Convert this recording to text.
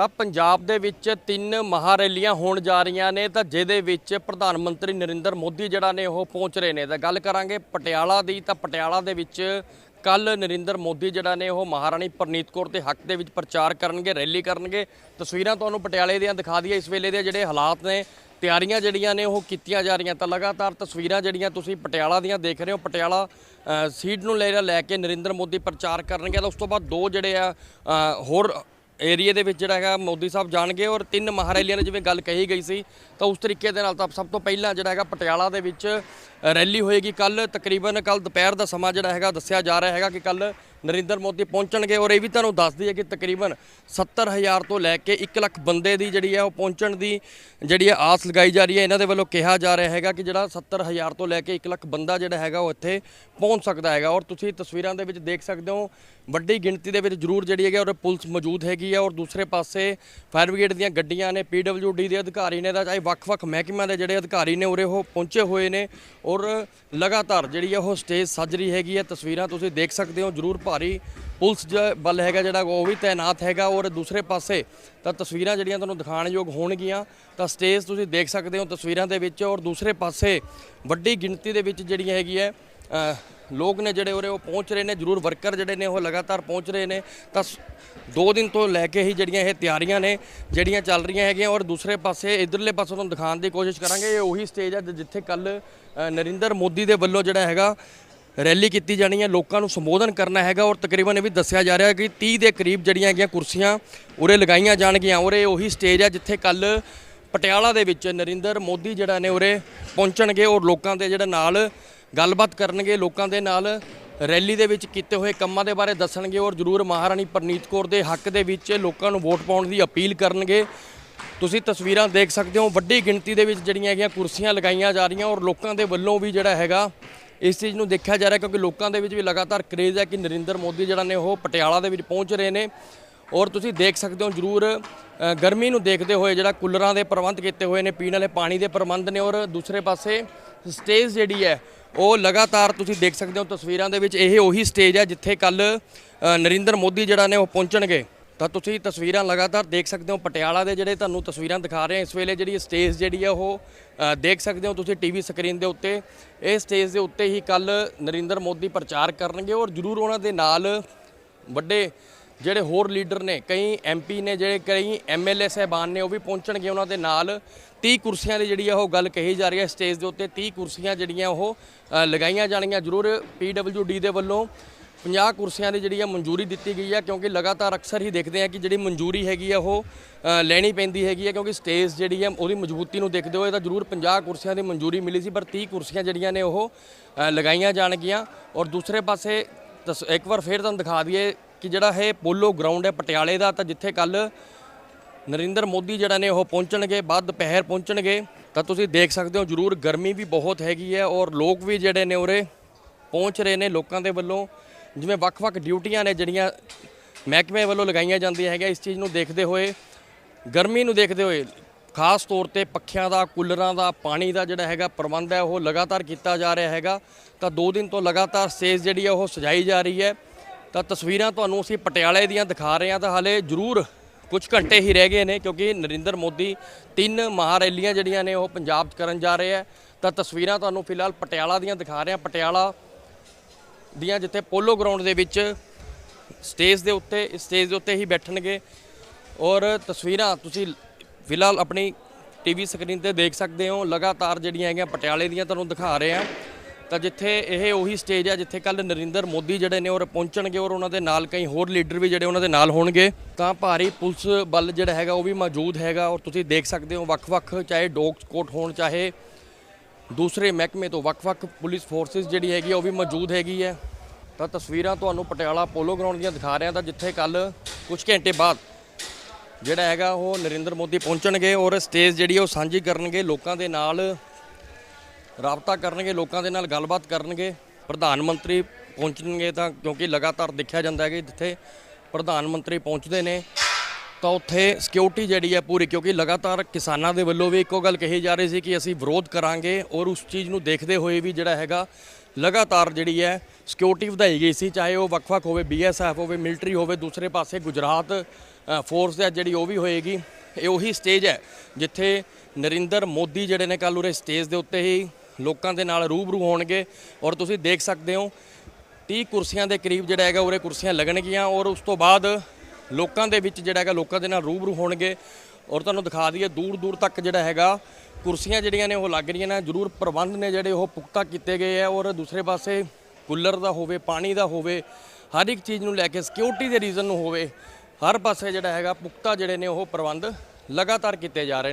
ਤਾਂ ਪੰਜਾਬ ਦੇ ਵਿੱਚ ਤਿੰਨ ਮਹਾਰੈਲੀਆਂ ਹੋਣ ਜਾ ਰਹੀਆਂ ਨੇ, ਤਾਂ ਜਿਹਦੇ ਵਿੱਚ ਪ੍ਰਧਾਨ ਮੰਤਰੀ ਨਰਿੰਦਰ ਮੋਦੀ ਜਿਹੜਾ ਨੇ ਉਹ ਪਹੁੰਚ ਰਹੇ ਨੇ। ਤਾਂ ਗੱਲ ਕਰਾਂਗੇ ਪਟਿਆਲਾ ਦੀ, ਤਾਂ ਪਟਿਆਲਾ ਦੇ ਵਿੱਚ ਕੱਲ ਨਰਿੰਦਰ ਮੋਦੀ ਜਿਹੜਾ ਨੇ ਉਹ ਮਹਾਰਾਣੀ ਪ੍ਰਨੀਤ ਕੌਰ ਦੇ ਹੱਕ ਦੇ ਵਿੱਚ ਪ੍ਰਚਾਰ ਕਰਨਗੇ, ਰੈਲੀ ਕਰਨਗੇ। ਤਸਵੀਰਾਂ ਤੁਹਾਨੂੰ ਪਟਿਆਲੇ ਦੀਆਂ ਦਿਖਾ ਦਈਏ। ਇਸ ਵੇਲੇ ਦੇ ਜਿਹੜੇ ਹਾਲਾਤ ਨੇ, ਤਿਆਰੀਆਂ ਜਿਹੜੀਆਂ ਨੇ ਉਹ ਕੀਤੀਆਂ ਜਾ ਰਹੀਆਂ ਤਾਂ ਲਗਾਤਾਰ ਤਸਵੀਰਾਂ ਜਿਹੜੀਆਂ ਤੁਸੀਂ ਪਟਿਆਲਾ ਦੀਆਂ ਦੇਖ ਰਹੇ ਹੋ। ਪਟਿਆਲਾ ਸੀਟ ਨੂੰ ਲੈ ਲੈ ਕੇ ਨਰਿੰਦਰ ਮੋਦੀ ਪ੍ਰਚਾਰ ਕਰਨਗੇ। ਤਾਂ ਉਸ ਤੋਂ ਬਾਅਦ ਦੋ ਜਿਹੜੇ ਆ ਹੋਰ ਏਰੀਏ ਦੇ ਵਿੱਚ ਜਿਹੜਾ ਹੈਗਾ ਮੋਦੀ ਸਾਹਿਬ ਜਾਣਗੇ ਔਰ ਤਿੰਨ ਮਹਾਰੈਲੀਆਂ ਨੇ ਜਿਵੇਂ ਗੱਲ ਕਹੀ ਗਈ ਸੀ, ਤਾਂ ਉਸ ਤਰੀਕੇ ਦੇ ਨਾਲ ਤਾਂ ਸਭ ਤੋਂ ਪਹਿਲਾਂ ਜਿਹੜਾ ਹੈਗਾ ਪਟਿਆਲਾ ਦੇ ਵਿੱਚ ਰੈਲੀ ਹੋਏਗੀ ਕੱਲ ਤਕਰੀਬਨ ਕੱਲ ਦੁਪਹਿਰ ਦਾ ਸਮਾਂ ਜਿਹੜਾ ਹੈਗਾ ਦੱਸਿਆ ਜਾ ਰਿਹਾ ਹੈਗਾ ਕਿ ਕੱਲ ਨਰਿੰਦਰ ਮੋਦੀ ਪਹੁੰਚਣਗੇ ਔਰ ਇਹ ਵੀ ਤੁਹਾਨੂੰ ਦੱਸ ਦਈਏ ਕਿ ਤਕਰੀਬਨ 70000 ਤੋਂ ਲੈ ਕੇ 1 ਲੱਖ ਬੰਦੇ ਦੀ ਜਿਹੜੀ ਹੈ ਉਹ ਪਹੁੰਚਣ ਦੀ ਜਿਹੜੀ ਹੈ ਆਸ ਲਗਾਈ ਜਾ ਰਹੀ ਹੈ। ਇਹਨਾਂ ਦੇ ਵੱਲੋਂ ਕਿਹਾ ਜਾ ਰਿਹਾ ਹੈਗਾ ਕਿ ਜਿਹੜਾ 70000 ਤੋਂ ਲੈ ਕੇ 1 ਲੱਖ ਬੰਦਾ ਜਿਹੜਾ ਹੈਗਾ ਉਹ ਇੱਥੇ ਪਹੁੰਚ ਸਕਦਾ ਹੈਗਾ। ਔਰ ਤੁਸੀਂ ਤਸਵੀਰਾਂ ਦੇ ਵਿੱਚ ਦੇਖ ਸਕਦੇ ਹੋ, ਵੱਡੀ ਗਿਣਤੀ ਦੇ ਵਿੱਚ ਜ਼ਰੂਰ ਜਿਹੜੀ ਹੈਗੀ ਔਰ ਪੁਲਿਸ ਮੌਜੂਦ ਹੈਗੀ ਹੈ ਔਰ ਦੂਸਰੇ ਪਾਸੇ ਫਾਇਰ ਬ੍ਰਿਗੇਡ ਦੀਆਂ ਗੱਡੀਆਂ ਨੇ ਪੀਡਬਲਯੂਡੀ ਦੇ ਅਧਿਕਾਰੀ ਨੇ ਤਾਂ ਚਾਹੇ ਵੱਖ-ਵੱਖ ਮਹਿਕਮਿਆਂ ਦੇ ਜਿਹੜੇ ਅਧਿਕਾਰੀ ਨੇ ਉਰੇ ਉਹ ਪਹੁੰਚੇ ਹੋਏ ਨੇ ਔਰ ਲਗਾਤਾਰ ਜਿਹੜੀ ਹੈ ਉਹ ਸਟੇਜ ਸੱਜ ਰਹੀ ਹੈਗੀ ਹੈ। ਤਸਵੀਰਾਂ ਤੁਸੀਂ ਦੇਖ ਸਕਦੇ ਹੋ, ਜ਼ਰੂਰ ਭਾਰੀ ਪੁਲਿਸ ਜ- ਬਲ ਹੈਗਾ ਜਿਹੜਾ ਉਹ ਵੀ ਤਾਇਨਾਤ ਹੈਗਾ ਔਰ ਦੂਸਰੇ ਪਾਸੇ ਤਾਂ ਤਸਵੀਰਾਂ ਜਿਹੜੀਆਂ ਤੁਹਾਨੂੰ ਦਿਖਾਣਯੋਗ ਹੋਣਗੀਆਂ ਤਾਂ ਸਟੇਜ ਤੁਸੀਂ ਦੇਖ ਸਕਦੇ ਹੋ ਤਸਵੀਰਾਂ ਦੇ ਵਿੱਚ ਔਰ ਦੂਸਰੇ ਪਾਸੇ ਵੱਡੀ ਗਿਣਤੀ ਦੇ ਵਿੱਚ ਜਿਹੜੀ ਹੈਗੀ ਹੈ ਲੋਕ ਨੇ ਜਿਹੜੇ ਉਰੇ ਉਹ ਪਹੁੰਚ ਰਹੇ ਨੇ, ਜ਼ਰੂਰ ਵਰਕਰ ਜਿਹੜੇ ਨੇ ਉਹ ਲਗਾਤਾਰ ਪਹੁੰਚ ਰਹੇ ਨੇ ਤਾਂ ਸ- ਦੋ ਦਿਨ ਤੋਂ ਲੈ ਕੇ ਹੀ ਜਿਹੜੀਆਂ ਇਹ ਤਿਆਰੀਆਂ ਨੇ, ਜਿਹੜੀਆਂ ਚੱਲ ਰਹੀਆਂ ਹੈਗੀਆਂ ਔਰ ਦੂਸਰੇ ਪਾਸੇ ਇਧਰਲੇ ਪਾਸੇ ਤੁਹਾਨੂੰ ਦਿਖਾਉਣ ਦੀ ਕੋਸ਼ਿਸ਼ ਕਰਾਂਗੇ, ਇਹ ਉਹੀ ਸਟੇਜ ਹੈ ਜਿੱਥੇ ਕੱਲ ਨਰਿੰਦਰ ਮੋਦੀ ਦੇ ਵੱਲੋਂ ਜਿਹੜਾ ਹੈਗਾ ਰੈਲੀ ਕੀਤੀ ਜਾਣੀ ਹੈ, ਲੋਕਾਂ ਨੂੰ ਸੰਬੋਧਨ ਕਰਨਾ ਹੈਗਾ ਔਰ ਤਕਰੀਬਨ ਇਹ ਵੀ ਦੱਸਿਆ ਜਾ ਰਿਹਾ ਕਿ 30 ਦੇ ਕਰੀਬ ਜਿਹੜੀਆਂ ਹੈਗੀਆਂ ਕੁਰਸੀਆਂ ਉਰੇ ਲਗਾਈਆਂ ਜਾਣਗੀਆਂ। ਔਰ ਇਹ ਉਹੀ ਸਟੇਜ ਹੈ ਜਿੱਥੇ ਕੱਲ ਪਟਿਆਲਾ ਦੇ ਵਿੱਚ ਨਰਿੰਦਰ ਮੋਦੀ ਜਿਹੜਾ ਨੇ ਉਰੇ ਪਹੁੰਚਣਗੇ ਔਰ ਲੋਕਾਂ ਦੇ ਜਿਹੜਾ ਨਾਲ ਗੱਲਬਾਤ ਕਰਨਗੇ, ਲੋਕਾਂ ਦੇ ਨਾਲ ਰੈਲੀ ਦੇ ਵਿੱਚ ਕੀਤੇ ਹੋਏ ਕੰਮਾਂ ਦੇ ਬਾਰੇ ਦੱਸਣਗੇ ਔਰ ਜ਼ਰੂਰ ਮਹਾਰਾਣੀ ਪ੍ਰਨੀਤ ਕੌਰ ਦੇ ਹੱਕ ਦੇ ਵਿੱਚ ਲੋਕਾਂ ਨੂੰ ਵੋਟ ਪਾਉਣ ਦੀ ਅਪੀਲ ਕਰਨਗੇ। ਤੁਸੀਂ ਤਸਵੀਰਾਂ ਦੇਖ ਸਕਦੇ ਹੋ, ਵੱਡੀ ਗਿਣਤੀ ਦੇ ਵਿੱਚ ਜਿਹੜੀਆਂ ਹੈਗੀਆਂ ਕੁਰਸੀਆਂ ਲਗਾਈਆਂ ਜਾ ਰਹੀਆਂ ਔਰ ਲੋਕਾਂ ਦੇ ਵੱਲੋਂ ਵੀ ਜਿਹੜਾ ਹੈਗਾ ਇਸ ਚੀਜ਼ ਨੂੰ ਦੇਖਿਆ ਜਾ ਰਿਹਾ ਕਿਉਂਕਿ ਲੋਕਾਂ ਦੇ ਵਿੱਚ ਵੀ ਲਗਾਤਾਰ ਕਰੇਜ਼ ਹੈ ਕਿ ਨਰਿੰਦਰ ਮੋਦੀ ਜਿਹੜਾ ਨੇ ਉਹ ਪਟਿਆਲਾ ਦੇ ਵਿੱਚ ਪਹੁੰਚ ਰਹੇ ਨੇ। ਔਰ ਤੁਸੀਂ ਦੇਖ ਸਕਦੇ ਹੋ ਜਰੂਰ ਗਰਮੀ ਨੂੰ ਦੇਖਦੇ ਹੋਏ ਜਿਹੜਾ ਕੂਲਰਾਂ ਦੇ ਪ੍ਰਬੰਧ ਕੀਤੇ ਹੋਏ ਨੇ, ਪੀਣ ਵਾਲੇ ਪਾਣੀ ਦੇ ਪ੍ਰਬੰਧ ਨੇ ਔਰ ਦੂਸਰੇ ਪਾਸੇ ਸਟੇਜ ਜਿਹੜੀ ਹੈ, ਉਹ ਲਗਾਤਾਰ ਤੁਸੀਂ ਦੇਖ ਸਕਦੇ ਹੋ ਤਸਵੀਰਾਂ ਦੇ ਵਿੱਚ, ਇਹ ਉਹੀ ਸਟੇਜ ਹੈ ਜਿੱਥੇ ਕੱਲ ਨਰਿੰਦਰ ਮੋਦੀ ਜਿਹੜਾ ਨੇ ਉਹ ਪਹੁੰਚਣਗੇ। ਤਾਂ ਤੁਸੀਂ ਤਸਵੀਰਾਂ ਲਗਾਤਾਰ ਦੇਖ ਸਕਦੇ ਹੋ, ਪਟਿਆਲਾ ਦੇ ਜਿਹੜੇ ਤੁਹਾਨੂੰ ਤਸਵੀਰਾਂ ਦਿਖਾ ਰਹੇ ਹਾਂ, ਇਸ ਵੇਲੇ ਜਿਹੜੀ ਸਟੇਜ ਜਿਹੜੀ ਆ ਉਹ ਦੇਖ ਸਕਦੇ ਹੋ ਤੁਸੀਂ ਟੀਵੀ ਸਕਰੀਨ ਦੇ ਉੱਤੇ। ਇਹ ਸਟੇਜ ਦੇ ਉੱਤੇ ਹੀ ਕੱਲ ਨਰਿੰਦਰ ਮੋਦੀ ਪ੍ਰਚਾਰ ਕਰਨਗੇ ਔਰ ਜ਼ਰੂਰ ਉਹਨਾਂ ਦੇ ਨਾਲ ਵੱਡੇ ਜਿਹੜੇ ਹੋਰ ਲੀਡਰ ਨੇ, ਕਈ ਐਮਪੀ ਨੇ ਜਿਹੜੇ, ਕਈ ਐਮਐਲਏ ਸਹਿਬਾਨ ਨੇ, ਉਹ ਵੀ ਪਹੁੰਚਣਗੇ ਉਹਨਾਂ ਦੇ ਨਾਲ। 30 ਕੁਰਸੀਆਂ ਦੀ ਜਿਹੜੀ ਆ ਉਹ ਗੱਲ ਕਹੀ ਜਾ ਰਹੀ ਹੈ, ਸਟੇਜ ਦੇ ਉੱਤੇ 30 ਕੁਰਸੀਆਂ ਜਿਹੜੀਆਂ ਉਹ ਲਗਾਈਆਂ ਜਾਣਗੀਆਂ ਜ਼ਰੂਰ ਪੀਡਬਲਯੂਡੀ ਦੇ ਵੱਲੋਂ। 50 ਕੁਰਸੀਆਂ ਦੀ ਜਿਹੜੀ ਆ ਮਨਜ਼ੂਰੀ ਦਿੱਤੀ ਗਈ ਹੈ ਕਿਉਂਕਿ ਲਗਾਤਾਰ ਅਕਸਰ ਹੀ ਦੇਖਦੇ ਆ ਕਿ ਜਿਹੜੀ ਮਨਜ਼ੂਰੀ ਹੈਗੀ ਆ, ਉਹ ਲੈਣੀ ਪੈਂਦੀ ਹੈਗੀ ਹੈ ਕਿਉਂਕਿ ਸਟੇਜ ਜਿਹੜੀ ਹੈ ਉਹਦੀ ਮਜ਼ਬੂਤੀ ਨੂੰ ਦੇਖਦੇ ਹੋਏ ਤਾਂ ਜ਼ਰੂਰ 50 ਕੁਰਸੀਆਂ ਦੀ ਮਨਜ਼ੂਰੀ ਮਿਲੀ ਸੀ, ਪਰ 30 ਕੁਰਸੀਆਂ ਜਿਹੜੀਆਂ ਨੇ ਉਹ ਲਗਾਈਆਂ ਜਾਣਗੀਆਂ। ਔਰ ਦੂਸਰੇ ਪਾਸੇ ਤਸ- ਇੱਕ ਵਾਰ ਫੇਰ ਤੁਹਾਨੂੰ ਦਿਖਾ ਦਈਏ ਕਿ ਜਿਹੜਾ ਇਹ ਪੋਲੋ ਗਰਾਊਂਡ ਹੈ ਪਟਿਆਲੇ ਦਾ, ਤਾਂ ਜਿੱਥੇ ਕੱਲ ਨਰਿੰਦਰ ਮੋਦੀ ਜਿਹੜਾ ਨੇ ਉਹ ਪਹੁੰਚਣਗੇ, ਬਾਅਦ ਦੁਪਹਿਰ ਪਹੁੰਚਣਗੇ, ਤਾਂ ਤੁਸੀਂ ਦੇਖ ਸਕਦੇ ਹੋ ਜਰੂਰ ਗਰਮੀ ਵੀ ਬਹੁਤ ਹੈਗੀ ਹੈ ਔਰ ਲੋਕ ਵੀ ਜਿਹੜੇ ਨੇ ਉਰੇ ਪਹੁੰਚ ਰਹੇ ਨੇ ਲੋਕਾਂ ਦੇ ਵੱਲੋਂ। ਜਿਵੇਂ ਵੱਖ-ਵੱਖ ਡਿਊਟੀਆਂ ਨੇ ਜਿਹੜੀਆਂ ਮਹਿਕਮੇ ਵੱਲੋਂ ਲਗਾਈਆਂ ਜਾਂਦੀਆਂ ਹੈਗੀਆਂ, ਇਸ ਚੀਜ਼ ਨੂੰ ਦੇਖਦੇ ਹੋਏ, ਗਰਮੀ ਨੂੰ ਦੇਖਦੇ ਹੋਏ, ਖਾਸ ਤੌਰ ਤੇ ਪੱਖਿਆਂ ਦਾ, ਕੂਲਰਾਂ ਦਾ, ਪਾਣੀ ਦਾ ਜਿਹੜਾ ਹੈਗਾ ਪ੍ਰਬੰਧ ਹੈ, ਉਹ ਲਗਾਤਾਰ ਕੀਤਾ ਜਾ ਰਿਹਾ ਹੈਗਾ। ਤਾਂ 2 ਦਿਨ ਤੋਂ ਲਗਾਤਾਰ ਸਟੇਜ ਜਿਹੜੀ ਹੈ, ਉਹ ਸਜਾਈ ਜਾ ਰਹੀ ਹੈ। ਤਾਂ ਤਸਵੀਰਾਂ ਤੁਹਾਨੂੰ ਅਸੀਂ ਪਟਿਆਲੇ ਦੀਆਂ ਦਿਖਾ ਰਹੇ ਹਾਂ। ਤਾਂ ਹਾਲੇ ਜ਼ਰੂਰ ਕੁਝ ਘੰਟੇ ਹੀ ਰਹਿ ਗਏ ਨੇ, ਕਿਉਂਕਿ ਨਰਿੰਦਰ ਮੋਦੀ ਤਿੰਨ ਮਹਾਰੈਲੀਆਂ ਜਿਹੜੀਆਂ ਨੇ, ਉਹ ਪੰਜਾਬ 'ਚ ਕਰਨ ਜਾ ਰਹੇ ਹੈ। ਤਾਂ ਤਸਵੀਰਾਂ ਤੁਹਾਨੂੰ ਫਿਲਹਾਲ ਪਟਿਆਲਾ ਦੀਆਂ ਦਿਖਾ ਰਹੇ ਹਾਂ। ਪਟਿਆਲਾ ਦੀਆਂ ਜਿੱਥੇ ਪੋਲੋ ਗਰਾਊਂਡ ਦੇ ਵਿੱਚ ਸਟੇਜ ਦੇ ਉੱਤੇ, ਸਟੇਜ ਦੇ ਉੱਤੇ ਹੀ ਬੈਠਣਗੇ। ਔਰ ਤਸਵੀਰਾਂ ਤੁਸੀਂ ਫਿਲਹਾਲ ਆਪਣੀ ਟੀਵੀ ਸਕਰੀਨ ਤੇ ਦੇਖ ਸਕਦੇ ਹੋ। ਲਗਾਤਾਰ ਜਿਹੜੀਆਂ ਹੈਗੀਆਂ ਪਟਿਆਲੇ ਦੀਆਂ ਤੁਹਾਨੂੰ ਦਿਖਾ ਰਹੇ ਹਾਂ। ਤਾਂ ਜਿੱਥੇ ਇਹ ਉਹੀ ਸਟੇਜ ਹੈ ਜਿੱਥੇ ਕੱਲ ਨਰਿੰਦਰ ਮੋਦੀ ਜਿਹੜੇ ਨੇ ਔਰ ਪਹੁੰਚਣਗੇ ਔਰ ਉਹਨਾਂ ਦੇ ਨਾਲ ਕਈ ਹੋਰ ਲੀਡਰ ਵੀ ਜਿਹੜੇ ਉਹਨਾਂ ਦੇ ਨਾਲ ਹੋਣਗੇ। ਤਾਂ ਭਾਰੀ ਪੁਲਿਸ ਬਲ ਜਿਹੜਾ ਹੈਗਾ ਉਹ ਵੀ ਮੌਜੂਦ ਹੈਗਾ ਔਰ ਤੁਸੀਂ ਦੇਖ ਸਕਦੇ ਹੋ ਵੱਖ-ਵੱਖ ਚਾਹੇ ਡੋਗ ਸਕੋਟ ਹੋਣ, ਚਾਹੇ ਦੂਸਰੇ ਮਹਿਕਮੇ ਤੋਂ ਵੱਖ-ਵੱਖ ਪੁਲਿਸ ਫੋਰਸਿਸ ਜਿਹੜੀ ਹੈਗੀ ਆ, ਉਹ ਵੀ ਮੌਜੂਦ ਹੈਗੀ ਹੈ ਤਾਂ ਤਸਵੀਰਾਂ ਤੁਹਾਨੂੰ ਪਟਿਆਲਾ ਪੋਲੋ ਗਰਾਊਂਡ ਦੀਆਂ ਦਿਖਾ ਰਿਹਾ ਤਾਂ ਜਿੱਥੇ ਕੱਲ ਕੁਝ ਘੰਟੇ ਬਾਅਦ ਜਿਹੜਾ ਹੈਗਾ ਉਹ ਨਰਿੰਦਰ ਮੋਦੀ ਪਹੁੰਚਣਗੇ ਔਰ ਸਟੇਜ ਜਿਹੜੀ ਉਹ ਸਾਂਝੀ ਕਰਨਗੇ, ਲੋਕਾਂ ਦੇ ਨਾਲ ਰਾਬਤਾ ਕਰਨਗੇ, ਲੋਕਾਂ ਦੇ ਨਾਲ ਗੱਲਬਾਤ ਕਰਨਗੇ। ਪ੍ਰਧਾਨ ਮੰਤਰੀ ਪਹੁੰਚਣਗੇ ਤਾਂ ਕਿਉਂਕਿ ਲਗਾਤਾਰ ਦੇਖਿਆ ਜਾਂਦਾ ਹੈ ਕਿ ਜਿੱਥੇ ਪ੍ਰਧਾਨ ਮੰਤਰੀ ਪਹੁੰਚਦੇ ਨੇ। ਤਾਂ ਉੱਥੇ ਸਿਕਿਉਰਿਟੀ ਜਿਹੜੀ ਹੈ ਪੂਰੀ, ਕਿਉਂਕਿ ਲਗਾਤਾਰ ਕਿਸਾਨਾਂ ਦੇ ਵੱਲੋਂ ਵੀ ਇੱਕੋ ਗੱਲ ਕਹੀ ਜਾ ਰਹੀ ਸੀ ਕਿ ਅਸੀਂ ਵਿਰੋਧ ਕਰਾਂਗੇ ਔਰ ਉਸ ਚੀਜ਼ ਨੂੰ ਦੇਖਦੇ ਹੋਏ ਵੀ ਜਿਹੜਾ ਹੈਗਾ ਲਗਾਤਾਰ ਜਿਹੜੀ ਹੈ ਸਿਕਿਉਰਿਟੀ ਵਧਾਈ ਗਈ ਸੀ, ਚਾਹੇ ਉਹ ਵੱਖ-ਵੱਖ ਹੋਵੇ ਬੀਐਸਐਫ ਹੋਵੇ ਮਿਲਟਰੀ ਹੋਵੇ, ਦੂਸਰੇ ਪਾਸੇ ਗੁਜਰਾਤ ਫੋਰਸ ਹੈ ਜਿਹੜੀ ਉਹ ਵੀ ਹੋਏਗੀ। ਇਹ ਉਹੀ ਸਟੇਜ ਹੈ ਜਿੱਥੇ ਨਰਿੰਦਰ ਮੋਦੀ ਜਿਹੜੇ ਨੇ ਕੱਲ੍ਹ ਉਰੇ ਸਟੇਜ ਦੇ ਉੱਤੇ ਹੀ ਲੋਕਾਂ ਦੇ ਨਾਲ ਰੂਬਰੂ ਹੋਣਗੇ ਔਰ ਤੁਸੀਂ ਦੇਖ ਸਕਦੇ ਹੋ 30 ਕੁਰਸੀਆਂ ਦੇ ਕਰੀਬ ਜਿਹੜਾ ਹੈਗਾ ਉਰੇ ਕੁਰਸੀਆਂ ਲੱਗਣਗੀਆਂ ਔਰ ਉਸ ਤੋਂ ਬਾਅਦ ਲੋਕਾਂ ਦੇ ਵਿੱਚ ਜਿਹੜਾ ਹੈਗਾ, ਲੋਕਾਂ ਦੇ ਨਾਲ ਰੂਬਰੂ ਹੋਣਗੇ। ਔਰ ਤੁਹਾਨੂੰ ਦਿਖਾ ਦਈਏ ਦੂਰ ਦੂਰ ਤੱਕ ਜਿਹੜਾ ਹੈਗਾ, ਕੁਰਸੀਆਂ ਜਿਹੜੀਆਂ ਨੇ ਉਹ ਲੱਗ ਰਹੀਆਂ ਨੇ। ਜ਼ਰੂਰ ਪ੍ਰਬੰਧ ਨੇ ਜਿਹੜੇ ਉਹ ਪੁਖਤਾ ਕੀਤੇ ਗਏ ਆ। ਔਰ ਦੂਸਰੇ ਪਾਸੇ ਕੂਲਰ ਦਾ ਹੋਵੇ, ਪਾਣੀ ਦਾ ਹੋਵੇ, ਹਰ ਇੱਕ ਚੀਜ਼ ਨੂੰ ਲੈ ਕੇ ਸਿਕਿਉਰਿਟੀ ਦੇ ਰੀਜ਼ਨ ਨੂੰ ਹੋਵੇ, ਹਰ ਪਾਸੇ ਜਿਹੜਾ ਹੈਗਾ, ਪੁਖਤਾ ਜਿਹੜੇ ਨੇ ਉਹ ਪ੍ਰਬੰਧ ਲਗਾਤਾਰ ਕੀਤੇ ਜਾ ਰਹੇ ਨੇ।